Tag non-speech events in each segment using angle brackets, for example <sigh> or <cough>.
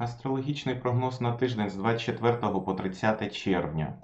Астрологічний прогноз на тиждень з 24 по 30 червня.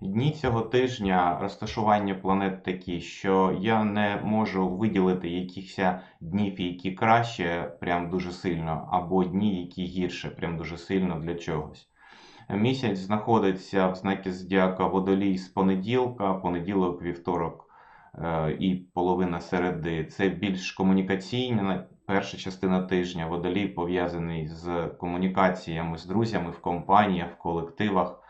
Дні цього тижня розташування планет такі, що я не можу виділити якихось днів, які краще, прям дуже сильно, або дні, які гірше, прям дуже сильно для чогось. Місяць знаходиться в знакі зодіака Водолій з понеділка, понеділок, вівторок і половина середи. Це більш комунікаційна перша частина тижня. Водолій пов'язаний з комунікаціями з друзями в компаніях, в колективах.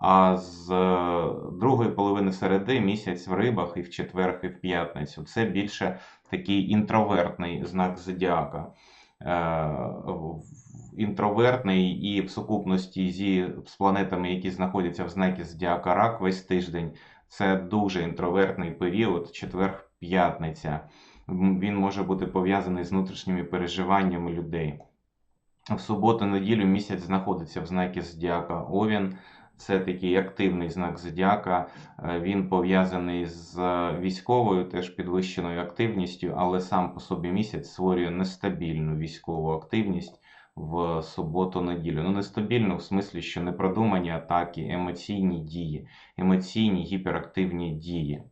А з е, другої половини середи місяць в рибах і в четвер, і в п'ятницю. Це більше такий інтровертний знак зодіака. Е, Інтровертний і в сукупності зі з планетами, які знаходяться в знакі зодіака Рак весь тиждень. Це дуже інтровертний період, четвер-п'ятниця. Він може бути пов'язаний з внутрішніми переживаннями людей. В суботу-неділю місяць знаходиться в знакі зодіака Овін. Це такий активний знак зодіака. Е, Він пов'язаний з військовою, теж підвищеною активністю, але сам по собі місяць створює нестабільну військову активність в суботу-неділю. Ну, нестабільну в смислі, що непродумані атаки, емоційні дії, емоційні гіперактивні дії.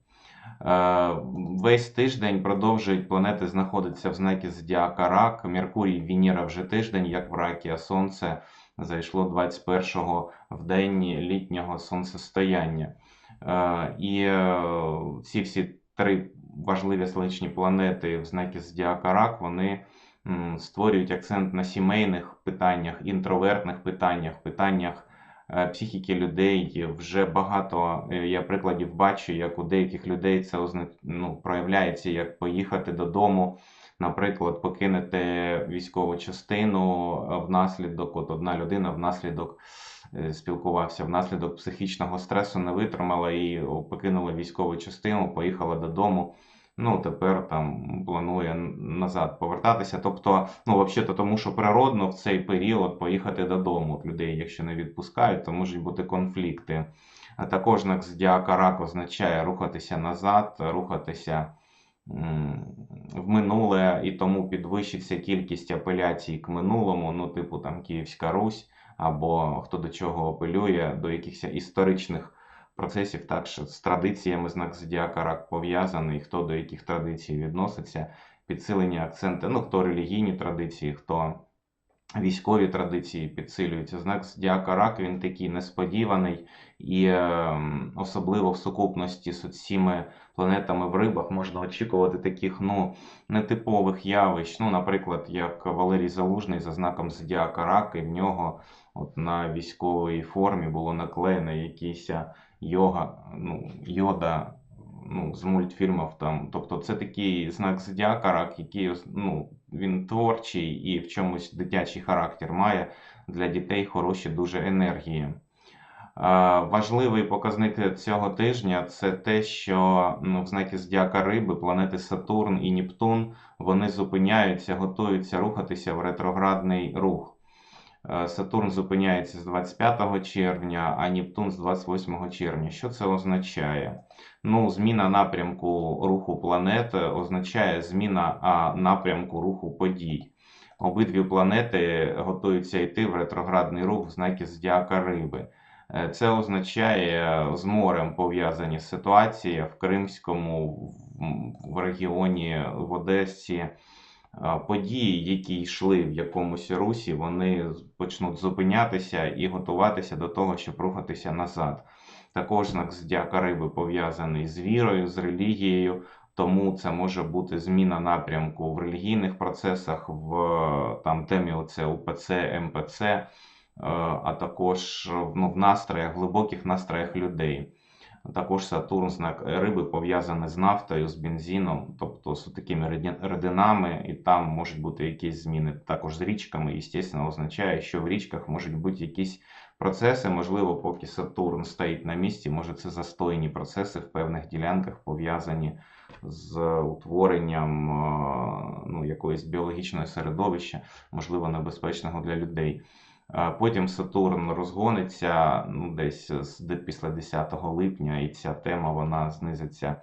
Е, Весь тиждень продовжують планети знаходитися в знакі зодіака Рак. Меркурій, Венера вже тиждень, як в ракі, а Сонце зайшло 21-го в день літнього сонцестояння. Е, І е, ці всі три важливі сонячні планети в знакі зодіака Рак, вони створюють акцент на сімейних питаннях, інтровертних питаннях, питаннях е, психіки людей. Вже багато е, я прикладів бачу, як у деяких людей це ну, проявляється як поїхати додому. Наприклад, покинути військову частину е, внаслідок, от одна людина внаслідок спілкувався, внаслідок психічного стресу не витримала і покинула військову частину, поїхала додому. Ну, тепер там планує назад повертатися. Тобто, ну, взагалі, тому що природно в цей період поїхати додому людей, якщо не відпускають, то можуть бути конфлікти. А також знак зодіака рак означає рухатися назад, рухатися в минуле, і тому підвищиться кількість апеляцій к минулому, ну, типу там Київська Русь, або хто до чого апелює, до якихось історичних процесів, так що з традиціями знак зодіака рак пов'язаний, хто до яких традицій відноситься, підсилення акценти, ну, хто релігійні традиції, хто військові традиції підсилюються. Знак зодіака рак він такий несподіваний і е, особливо в сукупності з цими планетами в рибах можна очікувати таких ну, нетипових явищ. Ну, наприклад, як Валерій Залужний за знаком зодіака рак, і в нього от на військовій формі було наклеєно якийсь йога, ну, йода ну, з мультфільмів там. Тобто це такий знак зодіака рак, який ну, він творчий і в чомусь дитячий характер має для дітей хороші дуже енергії. Важливий показник цього тижня це те, що ну, в знакі зодіака риби планети Сатурн і Нептун вони зупиняються, готуються рухатися в ретроградний рух. Е, Сатурн зупиняється з 25 червня, а Нептун з 28 червня. Що це означає? Ну, зміна напрямку руху планет означає зміна напрямку руху подій. Обидві планети готуються йти в ретроградний рух в знакі зодіака риби. Е, Це означає з морем пов'язані ситуації в Кримському, в регіоні, в Одесі. Події, які йшли в якомусь русі, вони почнуть зупинятися і готуватися до того, щоб рухатися назад. Також знак зодіака риби пов'язаний з вірою, з релігією, тому це може бути зміна напрямку в релігійних процесах, в там темі оце УПЦ, МПЦ, е, а також ну, в настроях, глибоких настроях людей. Також Сатурн, знак риби, пов'язаний з нафтою, з бензином, тобто з такими рідинами, і там можуть бути якісь зміни. Також з річками, і, звісно, означає, що в річках можуть бути якісь процеси. Можливо, поки Сатурн стоїть на місці, може це застойні процеси в певних ділянках пов'язані з утворенням е, ну, якоїсь біологічного середовища, можливо, небезпечного для людей. Потім Сатурн розгониться ну, десь після 10 липня, і ця тема вона знизиться.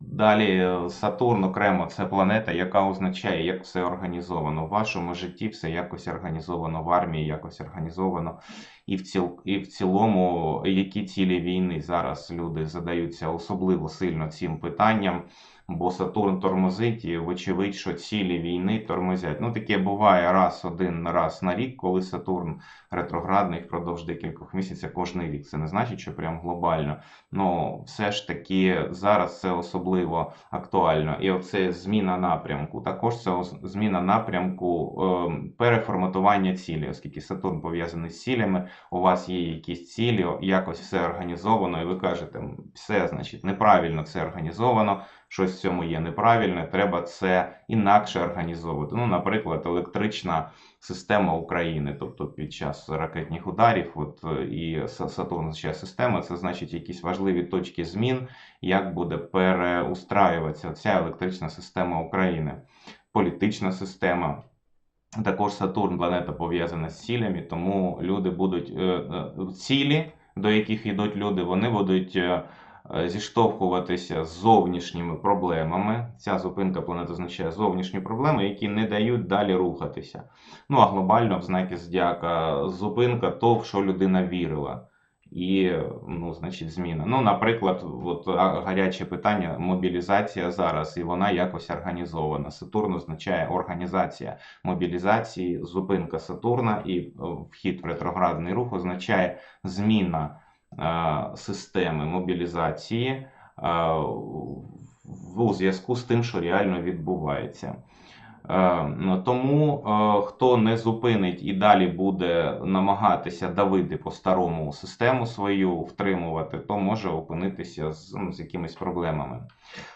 Далі Сатурн окремо це планета, яка означає, як все організовано. В вашому житті все якось організовано, в армії якось організовано. І в, ціл, і в цілому, які цілі війни зараз люди задаються особливо сильно цим питанням, бо Сатурн тормозить, і вочевидь, що цілі війни тормозять. Ну, таке буває раз один раз на рік, коли Сатурн ретроградний впродовж декількох місяців кожний рік. Це не значить, що прям глобально. Ну, все ж таки зараз це особливо актуально. І оце зміна напрямку. Також це зміна напрямку е, переформатування цілі, оскільки Сатурн пов'язаний з цілями, у вас є якісь цілі, якось все організовано, і ви кажете, все, значить, неправильно це організовано, щось в цьому є неправильне, треба це інакше організовувати. Ну, наприклад, електрична система України, тобто під час ракетних ударів, от е, і Са- система, це значить якісь важливі точки змін, як буде переустраюватися ця електрична система України, політична система. Також Сатурн планета пов'язана з цілями, тому люди будуть е, е, цілі, до яких йдуть люди, вони будуть зіштовхуватися з зовнішніми проблемами. Ця зупинка планети означає зовнішні проблеми, які не дають далі рухатися. Ну а глобально в знаки зодіака зупинка то, в що людина вірила. І, ну, значить, зміна. Ну, наприклад, от гаряче питання мобілізація зараз, і вона якось організована. Сатурн означає організація мобілізації, зупинка Сатурна і е, вхід в ретроградний рух означає зміна е, системи мобілізації е, у зв'язку з тим, що реально відбувається. Е, ну, Тому е, хто не зупинить і далі буде намагатися давити по старому систему свою, втримувати, то може опинитися з, ну, з якимись проблемами.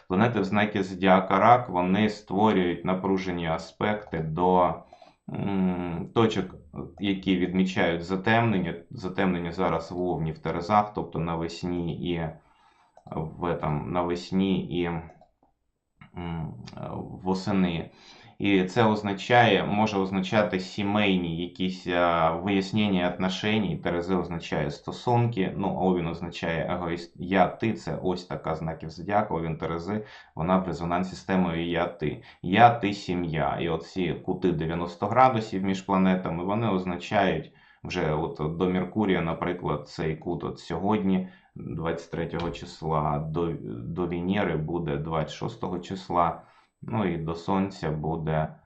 Планети в знаки Зодіака Рак вони створюють напружені аспекти до точок, які відмічають затемнення. Затемнення зараз в Овні в Терезах, тобто навесні і в там, навесні і восени. І це означає, може означати сімейні якісь а, вияснення отношеній. Терези означає стосунки. Ну, Овін означає егоїст. Я, ти це ось така знаків зодіака. Овін Терези, вона в резонансі з темою я, ти. Я, ти, сім'я. І оці кути 90 градусів між планетами, вони означають вже от до Меркурія, наприклад, цей кут от сьогодні, 23 числа, до, до Венери буде 26 числа. Ну і до Сонця буде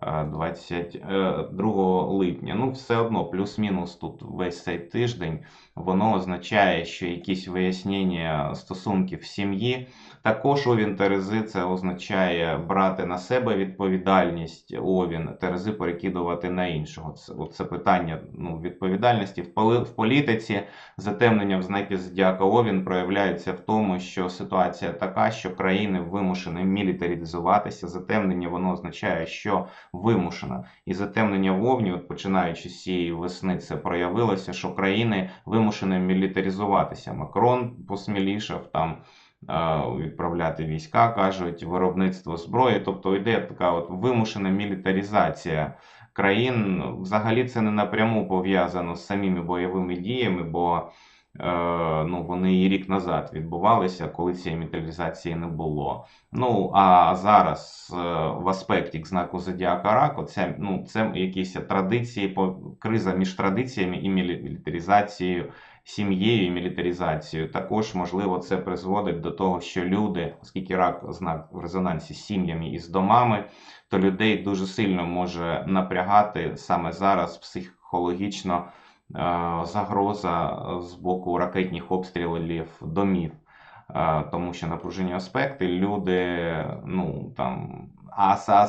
22 липня. Ну, все одно, плюс-мінус тут весь цей тиждень, воно означає, що якісь вияснення стосунків сім'ї. Також Овін Терези це означає брати на себе відповідальність Овін, Терези перекидувати на іншого. Це, це питання ну, відповідальності в, поли, в політиці. Затемнення в знаки Зодіака Овін проявляється в тому, що ситуація така, що країни вимушені мілітаризуватися. Затемнення воно означає, що вимушено. І затемнення в Овні, от починаючи з цієї весни, це проявилося, що країни вимушені мілітаризуватися. Макрон посмілішав там. е, Відправляти війська, кажуть, виробництво зброї, тобто йде така от вимушена мілітаризація країн. Взагалі це не напряму пов'язано з самими бойовими діями, бо ну, вони і рік назад відбувалися, коли цієї мілітаризації не було. Ну а зараз е, в аспекті к знаку Зодіака Рак, оця, ну, це якісь традиції, криза між традиціями і мілі- мілітаризацією, сім'єю і мілітаризацією. Також, можливо, це призводить до того, що люди, оскільки рак знак в резонансі з сім'ями і з домами, то людей дуже сильно може напрягати саме зараз психологічно е, загроза з боку ракетних обстрілів домів. Е, Тому що напружені аспекти, люди, ну там, а, Са-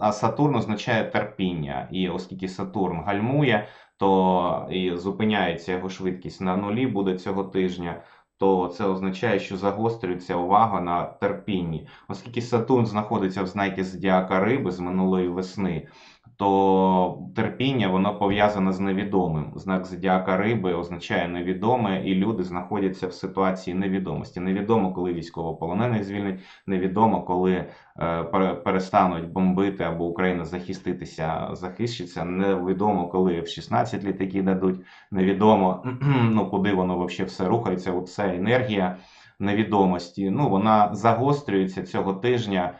а Сатурн означає терпіння. І оскільки Сатурн гальмує, то і зупиняється його швидкість на нулі буде цього тижня, то це означає, що загострюється увага на терпінні. Оскільки Сатурн знаходиться в знакі зодіака риби з минулої весни, то терпіння воно пов'язане з невідомим. Знак зодіака риби означає невідоме, і люди знаходяться в ситуації невідомості. Невідомо, коли військовополонених звільнять, невідомо, коли е, перестануть бомбити або Україна захиститися, захищиться. Невідомо, коли в 16 літаки дадуть. Невідомо, <clears throat> ну куди воно взагалі все рухається. Оця енергія невідомості. Ну, вона загострюється цього тижня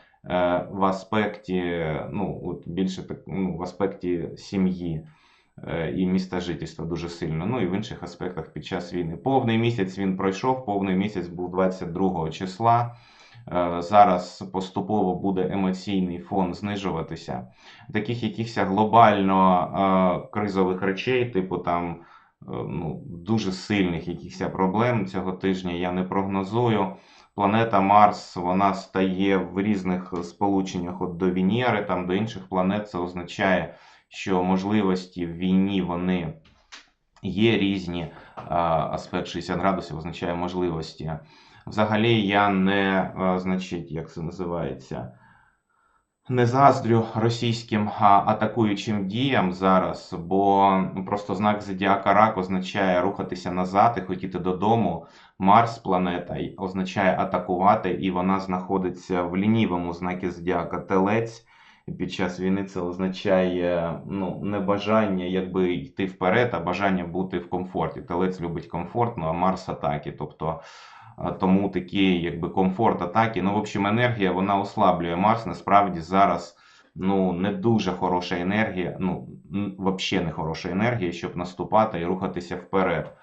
в аспекті, ну, от більше так, ну, в аспекті сім'ї е, і міста жительства дуже сильно. Ну і в інших аспектах під час війни. Повний місяць він пройшов, повний місяць був 22 числа. Е, Зараз поступово буде емоційний фон знижуватися. Таких якихось глобально е, кризових речей, типу там е, ну, дуже сильних якихось проблем цього тижня я не прогнозую. Планета Марс вона стає в різних сполученнях от до Венери, там до інших планет. Це означає, що можливості в війні вони є різні. Аспект 60 градусів означає можливості. Взагалі я не, значить, як це називається, не заздрю російським атакуючим діям зараз, бо просто знак зодіака рак означає рухатися назад і хотіти додому. Марс планета означає атакувати, і вона знаходиться в лінівому знакі зодіака Телець. Під час війни це означає ну, бажання якби йти вперед, а бажання бути в комфорті. Телець любить комфорт, ну а Марс атаки. Тобто тому такий якби комфорт атаки. Ну, в общем, енергія вона ослаблює Марс. Насправді зараз ну, не дуже хороша енергія, ну, взагалі не хороша енергія, щоб наступати і рухатися вперед.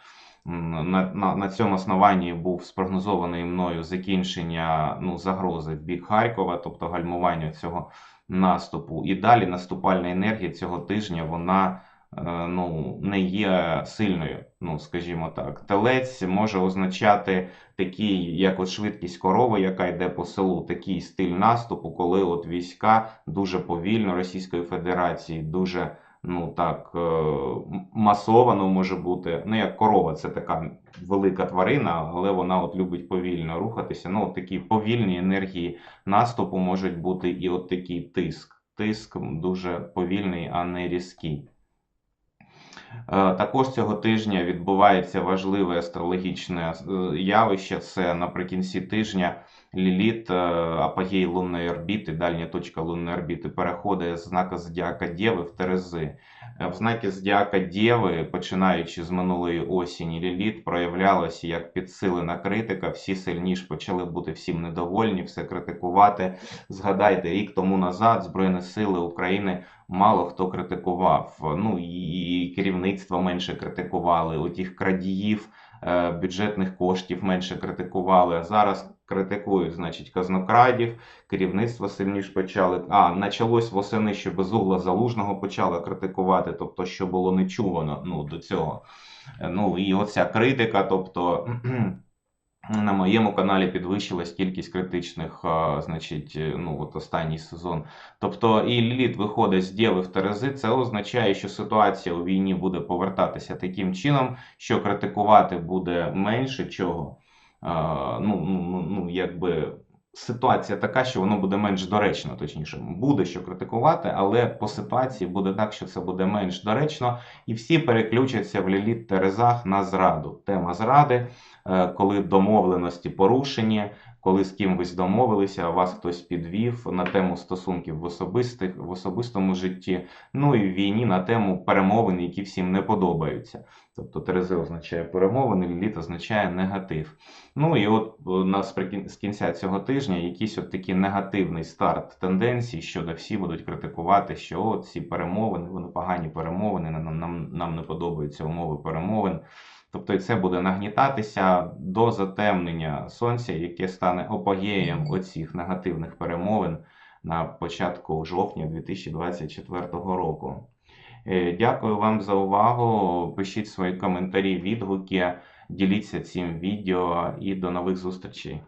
На, на, на цьому основанні був спрогнозований мною закінчення ну, загрози в бік Харкова, тобто гальмування цього наступу. І далі наступальна енергія цього тижня вона ну, не є сильною, ну, скажімо так. Телець може означати такий, як от швидкість корови, яка йде по селу, такий стиль наступу, коли от війська дуже повільно Російської Федерації, дуже ну так е, масовано може бути. Ну, як корова, це така велика тварина, але вона от любить повільно рухатися. Ну, от такі повільні енергії наступу можуть бути і от такий тиск. Тиск дуже повільний, а не різкий. Е, Також цього тижня відбувається важливе астрологічне е, явище. Це наприкінці тижня Ліліт, е, апогей лунної орбіти, дальня точка лунної орбіти переходить з знака Зодіака Дєви в Терези. В знакі Зодіака Дєви, починаючи з минулої осені, Ліліт проявлялася як підсилена критика. Всі сильніше почали бути всім недовольні, все критикувати. Згадайте, рік тому назад Збройні Сили України мало хто критикував. Ну і керівництво менше критикували. Отіх крадіїв бюджетних коштів менше критикували. А зараз критикують, значить, казнокрадів, керівництво сильніше почали. А почалось восени, що безугла залужного почали критикувати, тобто, що було не чувано ну, до цього. Е, Ну і оця критика, тобто. На моєму каналі підвищилась кількість критичних, значить, е, ну от останній сезон. Тобто і Ліліт виходить з діви в Терези, це означає, що ситуація у війні буде повертатися таким чином, що критикувати буде менше чого. А, ну, ну, ну, ну, якби ситуація така, що воно буде менш доречно, точніше, буде що критикувати, але по ситуації буде так, що це буде менш доречно, і всі переключаться в Ліліт Терезах на зраду. Тема зради е, коли домовленості порушені, коли з кимось домовилися, вас хтось підвів на тему стосунків в особистих в особистому житті, ну і в війні на тему перемовин, які всім не подобаються. Тобто Терези означає перемовини, Ліліт означає негатив. Ну і от е, нас з кінця цього тижня якийсь от такий негативний старт тенденцій, щодо всі будуть критикувати, що от ці перемовини, вони погані перемовини, нам, нам, нам не подобаються умови перемовин. Тобто і це буде нагнітатися до затемнення сонця, яке стане апогеєм оцих негативних перемовин на початку жовтня 2024 року. Е, Дякую вам за увагу. Пишіть свої коментарі, відгуки, діліться цим відео і до нових зустрічей.